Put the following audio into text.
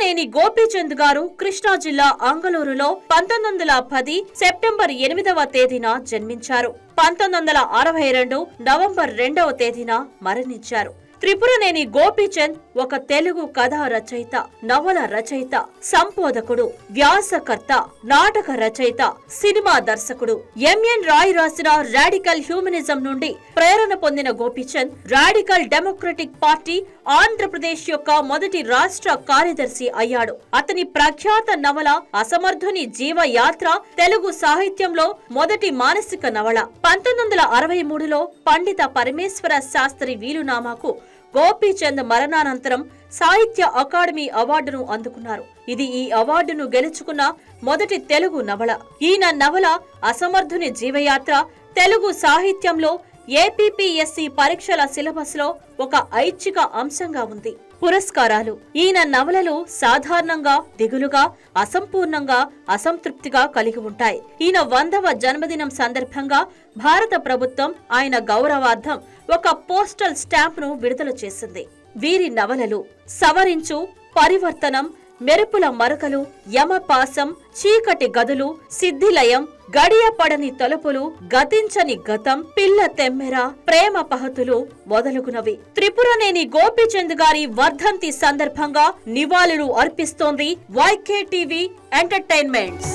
త్రిపురనేని గోపీచంద్ గారు కృష్ణా జిల్లా అంగలూరులో పంతొమ్మిది వందల పది సెప్టెంబర్ ఎనిమిదవ తేదీన జన్మించారు. పంతొమ్మిది వందల అరవై రెండు నవంబర్ రెండవ తేదీన మరణించారు. త్రిపురనేని గోపీచంద్ ఒక తెలుగు కథా రచయిత నవల రచయిత సంపోదకుడు వ్యాసకర్త నాటక రచయిత సినిమా దర్శకుడు. ఎంఎన్ రాయ్ రాసిన రాడికల్ హ్యూమనిజం నుండి ప్రేరణ పొందిన Gopichand radical democratic party Andhra Pradesh యొక్క మొదటి రాష్ట్ర కార్యదర్శి అయ్యాడు. అతని ప్రఖ్యాత నవల అసమర్థుని జీవయాత్ర తెలుగు సాహిత్యంలో మొదటి మానసిక నవల. పంతొమ్మిది వందల అరవై మూడులో పండిత పరమేశ్వర శాస్త్రి వీలునామాకు గోపీచంద్ మరణానంతరం సాహిత్య అకాడమీ అవార్డును అందుకున్నారు. ఇది ఈ అవార్డును గెలుచుకున్న మొదటి తెలుగు నవల. ఈయన నవల అసమర్థుని జీవయాత్ర తెలుగు సాహిత్యంలో ఏపీపీఎస్సీ పరీక్షల సిలబస్లో ఒక ఐచ్ఛిక అంశంగా ఉంది. పురస్కారాలు. ఈయన నవలలు సాధారణంగా దిగులుగా అసంపూర్ణంగా అసంతృప్తిగా కలిగి ఉంటాయి. ఈయన వందవ జన్మదినం సందర్భంగా భారత ప్రభుత్వం ఆయన గౌరవార్థం ఒక పోస్టల్ స్టాంప్ను విడుదల చేసింది. వీరి నవలలు సవరించు పరివర్తనం మెరుపుల మరకలు యమపాసం చీకటి గదులు సిద్ధిలయం గడియపడని తలుపులు గతించని గతం పిల్ల తెమ్మెర ప్రేమ పహతులు మొదలుగునవి. త్రిపురనేని గోపీచంద్ గారి వర్ధంతి సందర్భంగా నివాళులు అర్పిస్తోంది వైకే టీవీ ఎంటర్టైన్మెంట్స్.